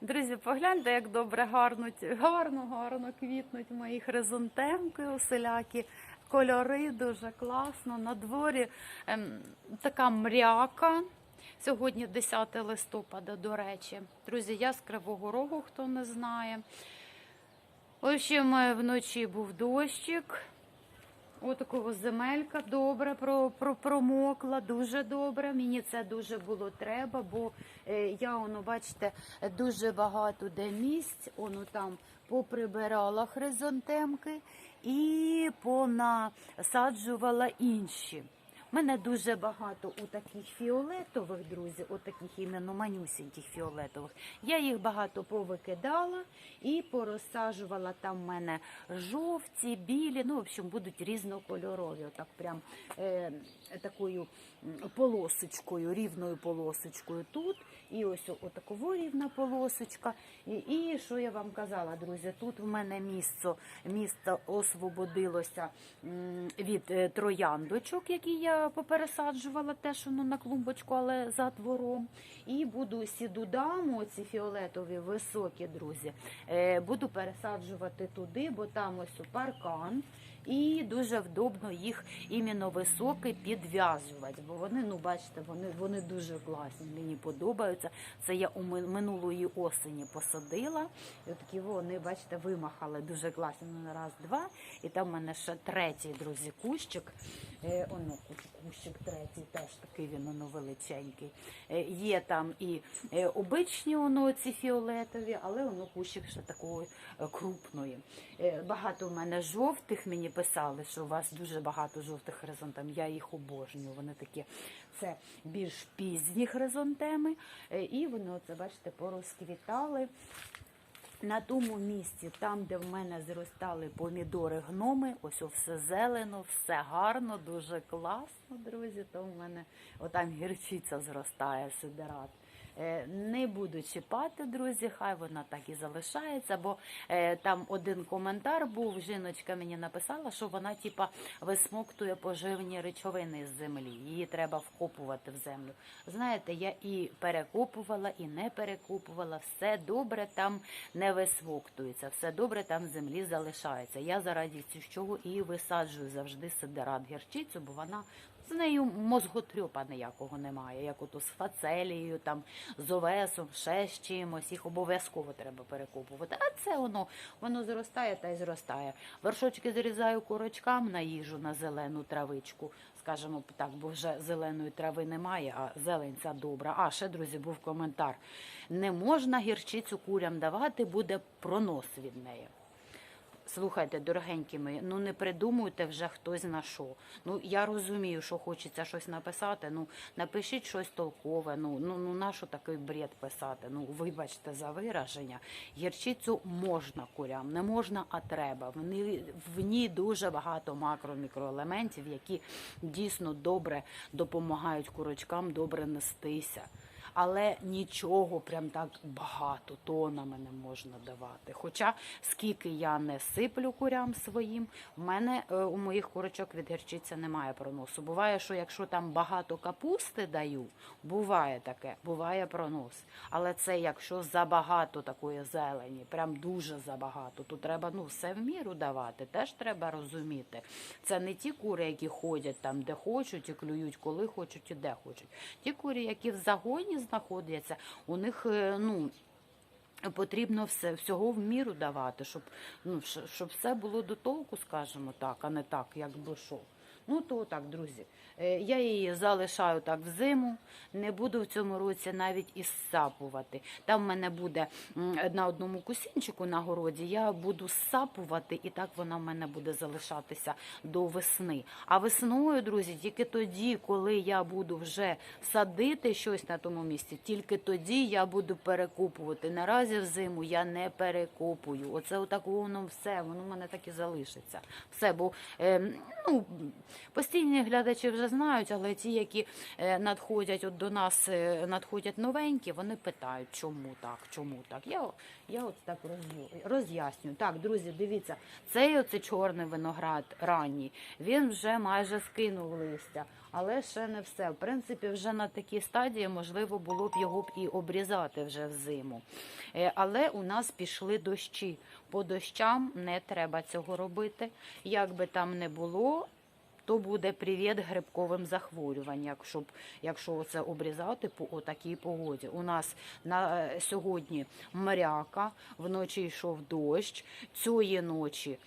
Друзі, погляньте, як добре гарнуть, гарно, гарно квітнуть мої хризантемки оселяки. Кольори дуже класно. На дворі ем, така мряка. Сьогодні 10 листопада, до речі. Друзі, я з Кривого Рогу, хто не знає. В общем, вночі був дощик. Отакого земелька добре про, про, промокла, дуже добре. Мені це дуже було треба, бо е, я, воно, бачите, дуже багато де місць, воно там поприбирала хризантемки і понасаджувала інші. Мене дуже багато у таких фіолетових, друзі, у таких іменно манюсіньких фіолетових. Я їх багато повикидала і порозсаджувала. Там в мене жовті, білі, ну, в общем, будуть різнокольорові. Отак прям е, такою полосочкою, рівною полосочкою тут. І ось отакова рівна полосочка. І, і що я вам казала, друзі, тут в мене місце, місто освободилося від е, трояндочок, які я попересаджувала теж воно на клумбочку, але за двором. І буду сідудаму, ці фіолетові високі, друзі, е, буду пересаджувати туди, бо там ось паркан. І дуже вдобно їх іменно високі підв'язувати, бо вони, ну бачите, вони, вони дуже класні. Мені подобаються. Це я у минулої осені посадила. І такі вони, бачите, вимахали дуже класно. Ну, раз, два. І там в мене ще третій, друзі, кущик. Е, оно кущик третій, теж такий він воно величенький. Е, є там і е, обичні воно ці фіолетові, але воно кущик ще такої крупної. Багато в мене жовтих мені писали, що у вас дуже багато жовтих хризантем. Я їх обожнюю. Вони такі, це більш пізні хризантеми. Е, і вони, оце, бачите, порозквітали. На тому місці, там, де в мене зростали помідори гноми, ось все зелено, все гарно, дуже класно, друзі. То в мене отам гірчиця зростає, сидерат. Е, Не буду чіпати, друзі, хай вона так і залишається, бо е, там один коментар був, жіночка мені написала, що вона типа висмоктує поживні речовини з землі. Її треба вкопувати в землю. Знаєте, я і перекопувала, і не перекопувала. Все добре там не висмоктується, все добре там в землі залишається. Я заради цього і висаджую завжди сидерат гірчицю, бо вона з нею мозготрьопа ніякого немає, як ото з фацелією, там з овесом, ще з чимось. Їх обов'язково треба перекопувати. А це воно воно зростає та й зростає. Вершочки зрізаю курочкам на їжу на зелену травичку. Скажімо так, бо вже зеленої трави немає, а зелень ця добра. А ще, друзі, був коментар. Не можна гірчицю курям давати, буде пронос від неї. Слухайте, дорогенькі мої, ну не придумуйте вже хтось на що. Ну я розумію, що хочеться щось написати. Ну напишіть щось толкове. Ну ну ну на що такий бред писати? Ну вибачте за вираження. Гірчицю можна курям, не можна, а треба. В ній, в ній дуже багато макро-мікроелементів, які дійсно добре допомагають курочкам добре нестися. Але нічого прям так багато тонами не можна давати. Хоча скільки я не сиплю курям своїм, в мене е, у моїх курочок від гірчиця немає проносу. Буває, що якщо там багато капусти даю, буває таке, буває пронос. Але це якщо забагато такої зелені, прям дуже забагато, то треба ну все в міру давати. Теж треба розуміти. Це не ті кури, які ходять там, де хочуть, і клюють, коли хочуть і де хочуть. Ті курі, які в загоні знаходяться, у них е, ну. Потрібно все всього в міру давати, щоб ну щоб все було до толку, скажімо так, а не так, якби що. Ну то так, друзі. Е, Я її залишаю так в зиму. Не буду в цьому році навіть і сапувати. Там в мене буде на одному кусінчику на городі. Я буду сапувати, і так вона в мене буде залишатися до весни. А весною, друзі, тільки тоді, коли я буду вже садити щось на тому місці, тільки тоді я буду перекопувати. Наразі в зиму я не перекопую. Оце отак воно все, воно в мене так і залишиться. Все, бо е, ну, Постійні глядачі вже знають, але ті, які е, надходять от до нас, е, надходять новенькі, вони питають, чому так, чому так. Я, я от так роз'яснюю. Так, друзі, дивіться, цей оце чорний виноград ранній, він вже майже скинув листя. Але ще не все. В принципі, вже на такій стадії можливо було б його б і обрізати вже взиму. Е, Але у нас пішли дощі. По дощам не треба цього робити. Як би там не було, то буде привіт грибковим захворюванням, якщо, якщо це обрізати по такій погоді. У нас на е, сьогодні мряка, вночі йшов дощ, цієї ночі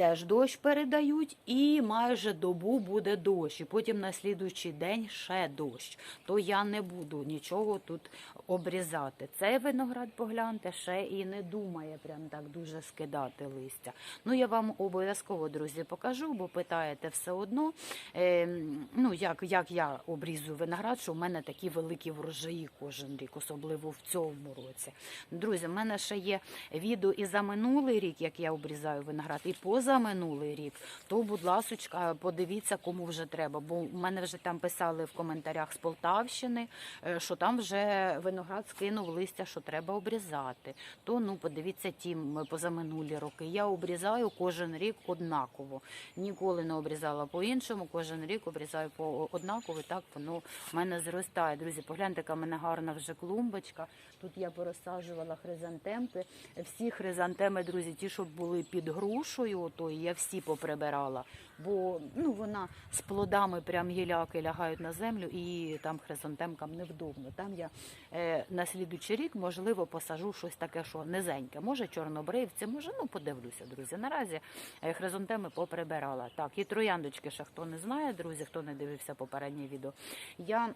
теж дощ передають, і майже добу буде дощ. І потім на слідуючий день ще дощ. То я не буду нічого тут обрізати. Цей виноград, погляньте, ще і не думає прям так дуже скидати листя. Ну я вам обов'язково, друзі, покажу, бо питаєте все одно. Е, ну як, як я обрізую виноград, що в мене такі великі врожаї кожен рік, особливо в цьому році. Друзі, в мене ще є відео і за минулий рік, як я обрізаю виноград, і поза минулий рік. То, будь ласочка, подивіться, кому вже треба. Бо в мене вже там писали в коментарях з Полтавщини, е, що там вже виноград скинув листя, що треба обрізати. То ну подивіться ті позаминулі роки. Я обрізаю кожен рік однаково. Ніколи не обрізала по-іншому, кожен рік обрізаю по однаково. Так воно в мене зростає. Друзі, погляньте, яка в мене гарна вже клумбочка. Тут я порозсаджувала хризантемки. Всі хризантеми, друзі, ті, що були під грушою, ото я всі поприбирала. Бо ну вона з плодами прям гіляки лягають на землю, і там хризантемкам невдобно. Там я е, на слідучий рік можливо посажу щось таке, що низеньке. Може чорнобривці, може, ну подивлюся, друзі. Наразі е, хризантеми поприбирала. Так, і трояндочки ще хто не знає, друзі, хто не дивився попереднє відео. Я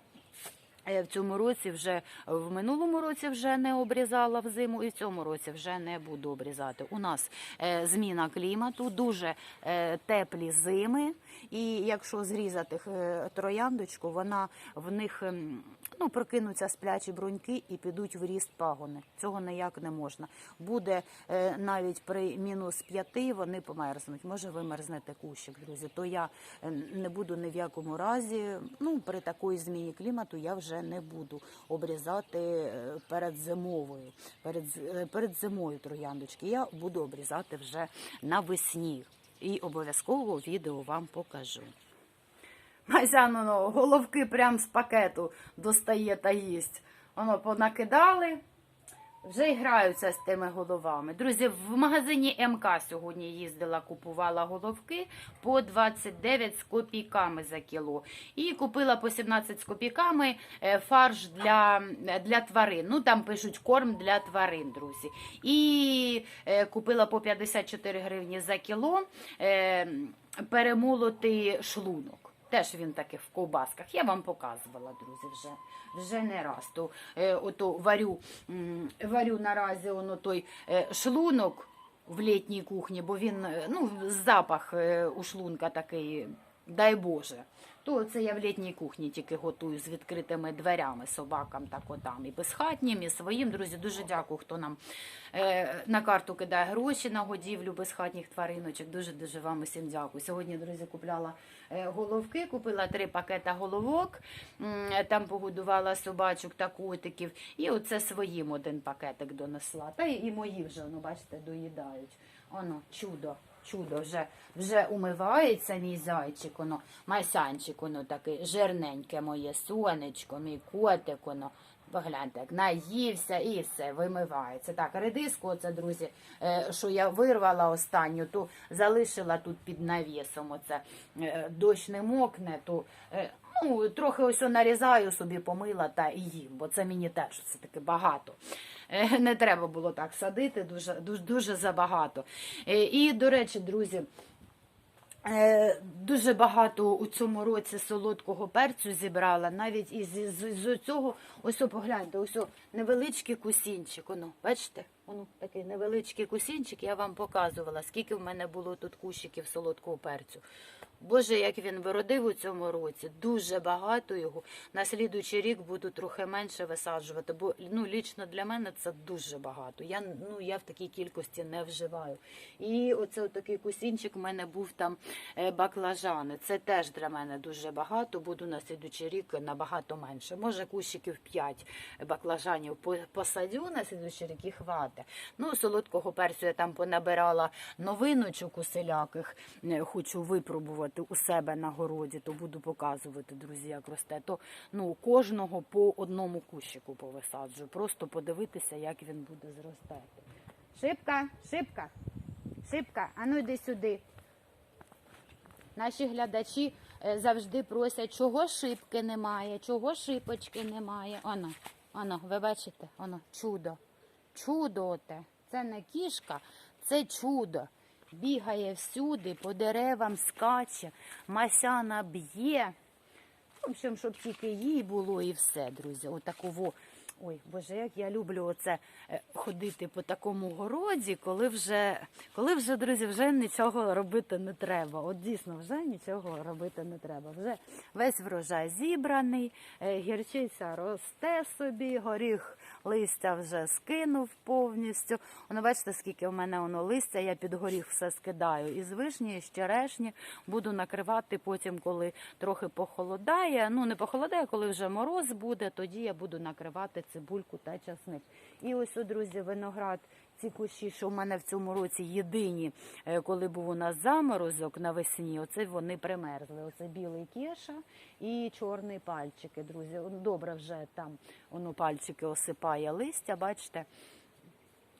В цьому році вже в минулому році вже не обрізала взиму, і в цьому році вже не буду обрізати. У нас е, зміна клімату, дуже е, теплі зими. І якщо зрізати е, трояндочку, вона в них ем, ну, прокинуться сплячі бруньки і підуть в ріст пагони. Цього ніяк не можна. Буде е, навіть при мінус п'яти вони померзнуть. Може вимерзнете кущик, друзі. То я е, не буду ні в якому разі. Ну при такої зміні клімату я вже не буду обрізати е, перед зимовою, перед е, перед зимою трояндочки. Я буду обрізати вже навесні. І обов'язково відео вам покажу. Мазяно головки прям з пакету достає та їсть. Воно понакидали, вже граються з тими головами. Друзі, в магазині МК сьогодні їздила, купувала головки по 29 з копійками за кіло. І купила по 17 з копійками е, фарш для, для тварин. Ну там пишуть корм для тварин, друзі. І е, купила по 54 гривні за кіло е, перемолотий шлунок. Теж він таки в ковбасках. Я вам показувала, друзі, вже, вже не раз. То, е, ото варю, варю наразі воно той е, шлунок в літній кухні, бо він, е, ну, запах е, у шлунка такий, дай Боже. То це я в літній кухні тільки готую з відкритими дверями собакам та котам. І безхатнім, і своїм. Друзі, дуже дякую, хто нам е, на карту кидає гроші на годівлю безхатніх твариночок. Дуже-дуже вам усім дякую. Сьогодні, друзі, купляла е, головки, купила три пакета головок, там погодувала собачок та котиків. І оце своїм один пакетик донесла. Та і мої вже, ну, бачите, доїдають. Оно, чудо. Чудо, вже, вже умивається мій зайчик, воно, майсанчик, воно такий жирненьке моє сонечко, мій котик, воно. Погляньте, як наївся і все, вимивається. Так, редиску, оце, друзі, е, що я вирвала останню, то залишила тут під навісом. Оце е, дощ не мокне, то е, ну, трохи ось нарізаю собі, помила та і їм, бо це мені теж все таки багато. Е, Не треба було так садити, дуже, дуже, дуже забагато. Е, І, до речі, друзі, Е, Дуже багато у цьому році солодкого перцю зібрала, навіть із, з, з цього, ось погляньте, ось невеличкий кусінчик, воно, бачите? Воно такий невеличкий кусінчик, я вам показувала, скільки в мене було тут кущиків солодкого перцю. Боже, як він виродив у цьому році, дуже багато його. На слідуючий рік буду трохи менше висаджувати, бо ну, лічно для мене це дуже багато. Я, ну, я в такій кількості не вживаю. І оце такий кусінчик в мене був там е, баклажани. Це теж для мене дуже багато. Буду на слідуючий рік набагато менше. Може, кущиків 5 баклажанів посадю на слідуючий рік і хватить. Ну, солодкого перцю я там понабирала новиночок усіляких. Е, Хочу випробувати у себе на городі, то буду показувати, друзі, як росте. То ну, кожного по одному кущику повисаджу. Просто подивитися, як він буде зростати. Шипка, шипка, шипка, а ну йди сюди. Наші глядачі е, завжди просять, чого шибки немає, чого шипочки немає. Оно, оно, ви бачите, оно, чудо. Чудо оте. Це не кішка, це чудо. Бігає всюди, по деревам скаче, масяна б'є. В общем, щоб тільки їй було і все, друзі. Отаково. Ой, Боже, як я люблю оце е, ходити по такому городі, коли вже, коли вже, друзі, вже нічого робити не треба. От дійсно, вже нічого робити не треба. Вже весь врожай зібраний, е, гірчиця росте собі, горіх листя вже скинув повністю. Воно бачите, скільки в мене воно листя, я під горіх все скидаю. Із вишні, з черешні буду накривати потім, коли трохи похолодає. Ну, не похолодає, коли вже мороз буде, тоді я буду накривати цибульку та часник. І ось, друзі, виноград. Ці кущі, що в мене в цьому році єдині, е, коли був у нас заморозок навесні, оце вони примерзли. Оце білий кеша і чорний пальчики, друзі. Добре вже там воно пальчики осипає листя, бачите.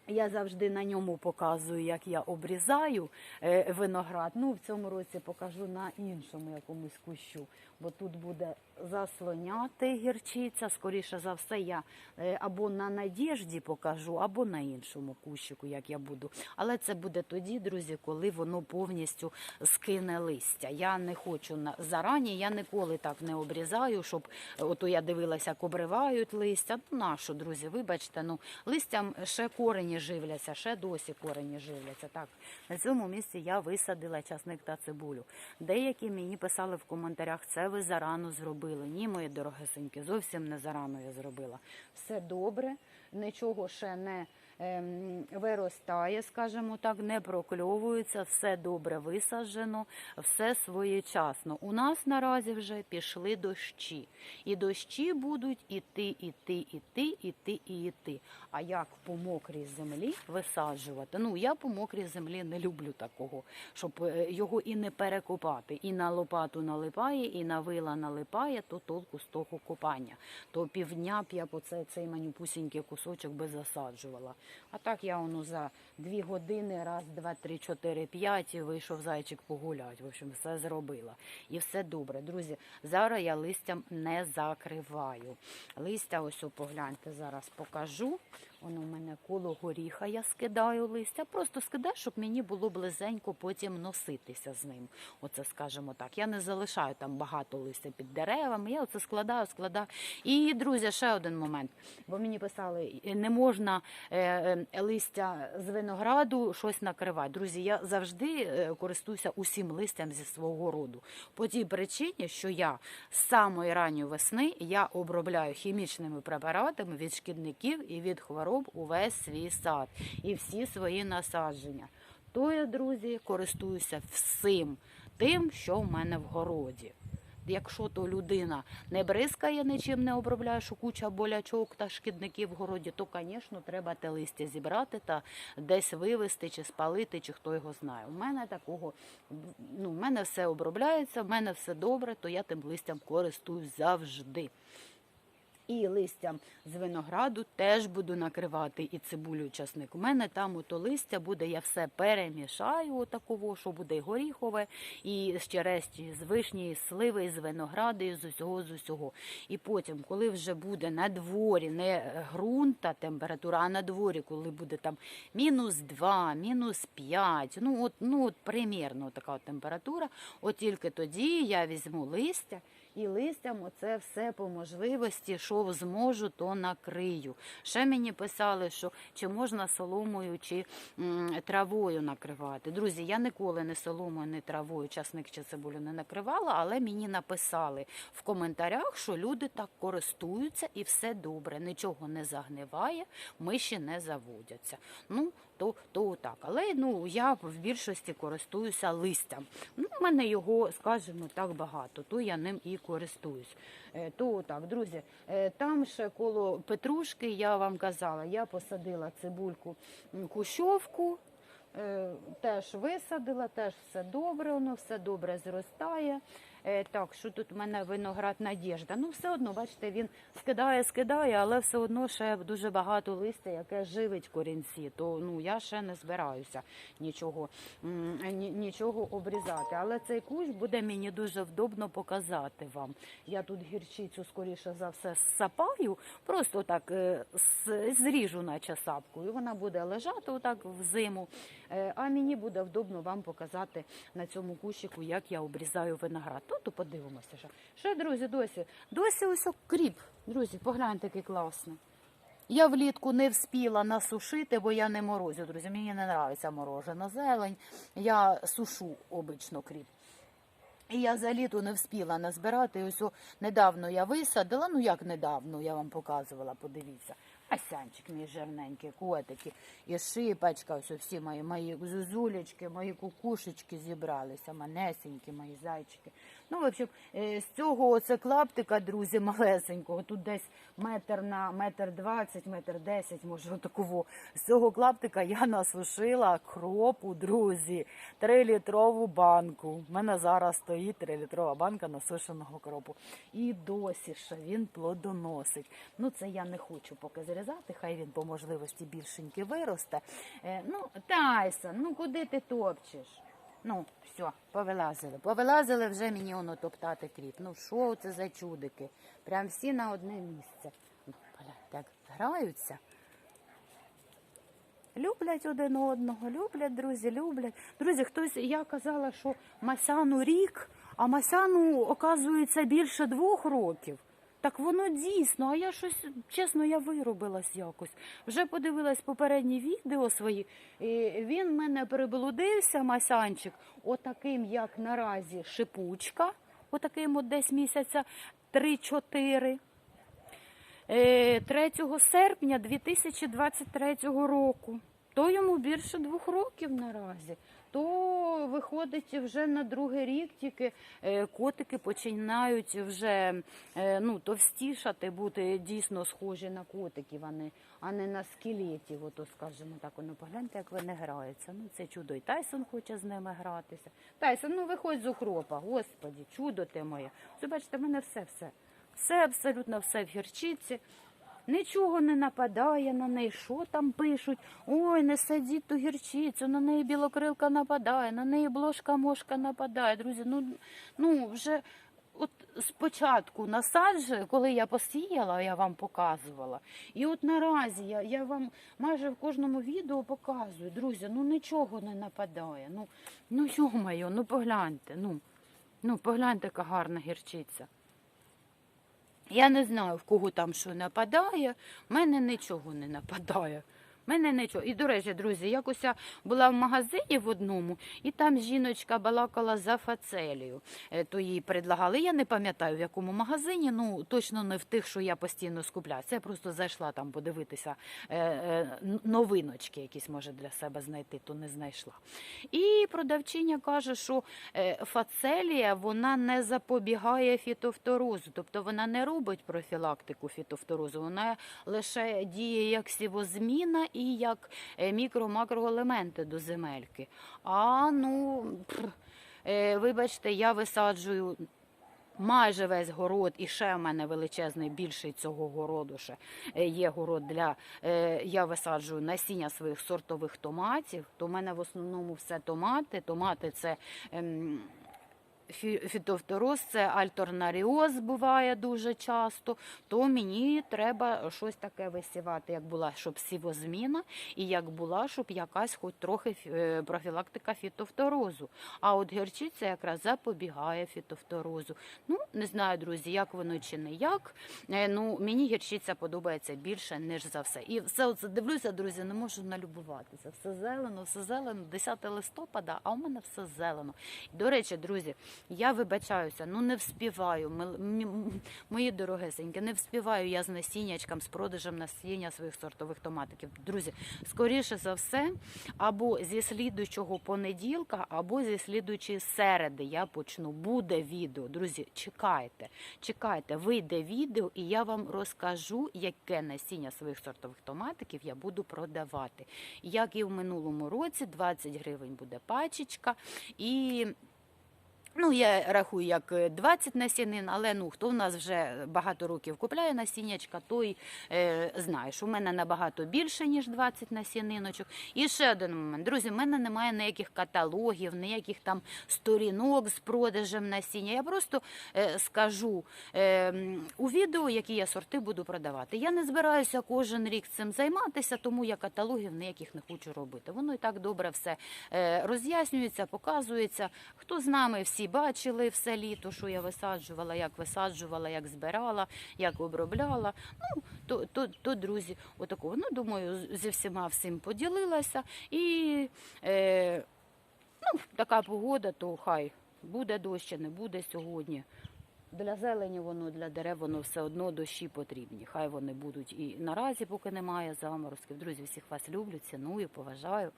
Я завжди на ньому показую, як я обрізаю е, виноград. Ну, в цьому році покажу на іншому якомусь кущу, бо тут буде заслоняти гірчиця. Скоріше за все, я е, або на надіжді покажу, або на іншому кущику, як я буду. Але це буде тоді, друзі, коли воно повністю скине листя. Я не хочу зарані, я ніколи так не обрізаю, щоб е, ото я дивилася, як обривають листя. Ну, нащо, друзі, вибачте, ну листям ще корені живляться, ще досі корені живляться. Так, на цьому місці я висадила часник та цибулю. Деякі мені писали в коментарях, це ви зарано зробили. Ні, мої дорогесенькі, зовсім не зарано я зробила. Все добре, нічого ще не виростає, скажімо так, не прокльовується, все добре висаджено, все своєчасно. У нас наразі вже пішли дощі. І дощі будуть іти, іти, іти, іти і іти. А як по мокрій землі висаджувати? Ну, я по мокрій землі не люблю такого, щоб е, його і не перекопати. І на лопату налипає, і на вила налипає, то толку з того копання. То півдня б я по цей, цей манюпусінький кусочок би засаджувала. А так я воно за дві години, раз, два, три, чотири, п'ять, і вийшов зайчик погулять. В общем, все зробила. І все добре. Друзі, зараз я листям не закриваю. Листя, ось погляньте, зараз покажу. Воно в мене коло горіха я скидаю листя. Просто скидаю, щоб мені було близенько потім носитися з ним. Оце скажімо так. Я не залишаю там багато листя під деревами. Я оце складаю, складаю. І, друзі, ще один момент. Бо мені писали, не можна е, е, листя з винограду щось накривати. Друзі, я завжди е, користуюся усім листям зі свого роду. По тій причині, що я з самої ранньої весни я обробляю хімічними препаратами від шкідників і від хвороб увесь свій сад і всі свої насадження. То я, друзі, користуюся всім тим, що в мене в городі. Якщо то людина не бризкає, нічим не обробляє, що куча болячок та шкідників в городі, то, звісно, треба те листя зібрати та десь вивезти чи спалити, чи хто його знає. У мене такого, ну, в мене все обробляється, в мене все добре, то я тим листям користуюсь завжди. І листям з винограду теж буду накривати і цибулю, і часник. У мене там ото листя буде, я все перемішаю, отаково, що буде і горіхове, і з черешні, з вишні, і сливи, і з винограду, і з усього, з усього. І потім, коли вже буде на дворі не ґрунт та температура, а на дворі, коли буде там мінус 2, мінус 5, ну от, ну от примірно така температура, от тільки тоді я візьму листя І листям оце все по можливості, що зможу, то накрию. Ще мені писали, що чи можна соломою чи травою накривати. Друзі, я ніколи не соломою, не травою, часник чи цибулю не накривала, але мені написали в коментарях, що люди так користуються і все добре, нічого не загниває, миші не заводяться. Ну, то, то так. Але ну, я в більшості користуюся листям. Ну, в мене його, скажімо, так багато, то я ним і користуюсь. Е, То так, друзі, е, там ще коло Петрушки, я вам казала, я посадила цибульку кущовку, е, теж висадила, теж все добре, воно все добре зростає. Е, Так, що тут у мене виноград Надєжда. Ну, все одно, бачите, він скидає, скидає, але все одно ще дуже багато листя, яке живить корінці. То ну я ще не збираюся нічого, нічого обрізати. Але цей кущ буде мені дуже вдобно показати вам. Я тут гірчицю, скоріше за все, сапаю, просто так е, зріжу, наче сапку, і вона буде лежати отак в зиму. Е, А мені буде вдобно вам показати на цьому кущику, як я обрізаю виноград. То, то подивимося. Ще, ще друзі, досі. Досі ось о кріп. Друзі, погляньте, який класний. Я влітку не вспіла насушити, бо я не морозю, друзі. Мені не подобається морожена зелень. Я сушу обично кріп. І я за літо не вспіла назбирати. І ось недавно я висадила. Ну як недавно я вам показувала, подивіться. Асянчик мій жирненький, котики. І шипачка, ось всі мої, мої зузулечки, мої кукушечки зібралися, манесенькі, мої зайчики. Ну, в общем, е, з цього оце клаптика, друзі, малесенького, тут десь метр на метр двадцять, метр десять, може, такого. З цього клаптика я насушила кропу, друзі, трилітрову банку. У мене зараз стоїть трилітрова банка насушеного кропу. І досі ще він плодоносить. Ну, це я не хочу поки зрізати, хай він по можливості більшеньки виросте. Е, ну, Тайсон, ну куди ти топчеш? Ну, все, повилазили. Повилазили вже мені воно топтати кріп. Ну, що це за чудики? Прям всі на одне місце. Так граються. Люблять один одного, люблять, друзі, люблять. Друзі, хтось, я казала, що Масяну рік, а Масяну, оказується, більше двох років. Так воно дійсно, а я щось, чесно, я виробилась якось. Вже подивилась попередні відео свої, і він мене приблудився, Масянчик, отаким, як наразі, шипучка, отаким от десь місяця 3-4. Е, 3 серпня 2023 року. То йому більше двох років наразі. То виходить вже на другий рік, тільки е, котики починають вже е, ну, товстішати, бути дійсно схожі на котиків, а не, а не на скелетів. Ото, скажімо так, ну погляньте, як вони граються. Ну, це чудо. І Тайсон хоче з ними гратися. Тайсон, ну виходь з укропа, господі, чудо ти моє. Бачите, в мене все-все. Все, абсолютно все в гірчиці. Нічого не нападає на неї. Що там пишуть? Ой, не садіть ту гірчицю, на неї білокрилка нападає, на неї блошка мошка нападає. Друзі, ну, ну вже от спочатку насаджую, коли я посіяла, я вам показувала. І от наразі я, я вам майже в кожному відео показую, друзі, ну нічого не нападає. Ну, ну йо-моє, ну погляньте, ну, ну погляньте, яка гарна гірчиця. Я не знаю, в кого там що нападає, в мене нічого не нападає. Мене нічого. І, до речі, друзі, якось я була в магазині в одному, і там жіночка балакала за фацелію. Е, То їй предлагали. Я не пам'ятаю, в якому магазині, ну точно не в тих, що я постійно скупляю. Це я просто зайшла там подивитися е, е, новиночки, якісь може для себе знайти, то не знайшла. І продавчиня каже, що фацелія вона не запобігає фітофторозу, тобто вона не робить профілактику фітофторозу, вона лише діє як сівозміна і як е, мікро-макроелементи до земельки. А ну, пф, е, вибачте, я висаджую. Майже весь город, і ще в мене величезний більший цього городу. Ще е, є город для я висаджую насіння своїх сортових томатів. То в мене в основному все томати. Томати це ем, фітофтороз, це альтернаріоз буває дуже часто, то мені треба щось таке висівати, як була, щоб сівозміна, і як була, щоб якась хоч трохи е, профілактика фітофторозу. А от гірчиця якраз запобігає фітофторозу. Ну, не знаю, друзі, як воно чи не як. Е, Ну, мені гірчиця подобається більше, ніж за все. І все оце дивлюся, друзі, не можу налюбуватися. Все зелено, все зелено, 10 листопада, а у мене все зелено. До речі, друзі, я вибачаюся, ну не вспіваю. Мої дорогесенькі, не вспіваю я з насіннячком, з продажем насіння своїх сортових томатиків. Друзі, скоріше за все, або зі слідуючого понеділка, або зі слідуючої середи я почну. Буде відео. Друзі, чекайте, чекайте, вийде відео, і я вам розкажу, яке насіння своїх сортових томатиків я буду продавати. Як і в минулому році, 20 гривень буде пачечка. І Ну, я рахую як е, 20 насінин, але ну хто в нас вже багато років купляє насіннячка, той е, знає, що в мене набагато більше, ніж 20 насіниночок. І ще один момент. Друзі, в мене немає ніяких каталогів, ніяких там сторінок з продажем насіння. Я просто е, скажу е, у відео, які я сорти буду продавати. Я не збираюся кожен рік цим займатися, тому я каталогів ніяких не хочу робити. Воно і так добре все е, роз'яснюється, показується. Хто з нами всі бачили все літо, що я висаджувала, як висаджувала, як збирала, як обробляла. Ну, то, то, то друзі, отакого. Ну, думаю, зі всіма всім поділилася. І е, ну, така погода, то хай буде дощ, не буде сьогодні. Для зелені воно, для дерев воно все одно дощі потрібні. Хай вони будуть і наразі, поки немає заморозків. Друзі, всіх вас люблю, ціную, поважаю.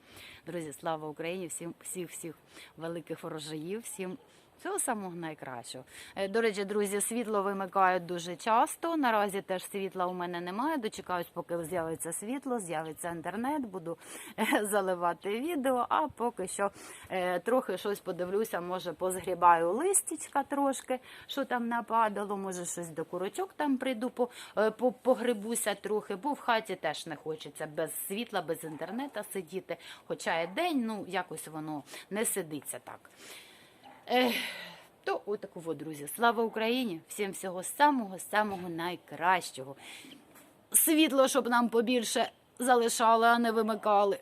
Друзі, слава Україні! Всім всіх всіх великих ворожаїв, всім. Всього самого найкращого. Е, До речі, друзі, світло вимикають дуже часто. Наразі теж світла у мене немає. Дочекаюсь, поки з'явиться світло, з'явиться інтернет, буду е, заливати відео. А поки що е, трохи щось подивлюся, може позгрібаю листічка трошки, що там нападало, може щось до курочок там прийду, по, погрибуся трохи, бо в хаті теж не хочеться без світла, без інтернету сидіти. Хоча і день, ну якось воно не сидиться так. Ех, то отаково, друзі. Слава Україні! Всім всього самого самого найкращого. Світло, щоб нам побільше залишали, а не вимикали.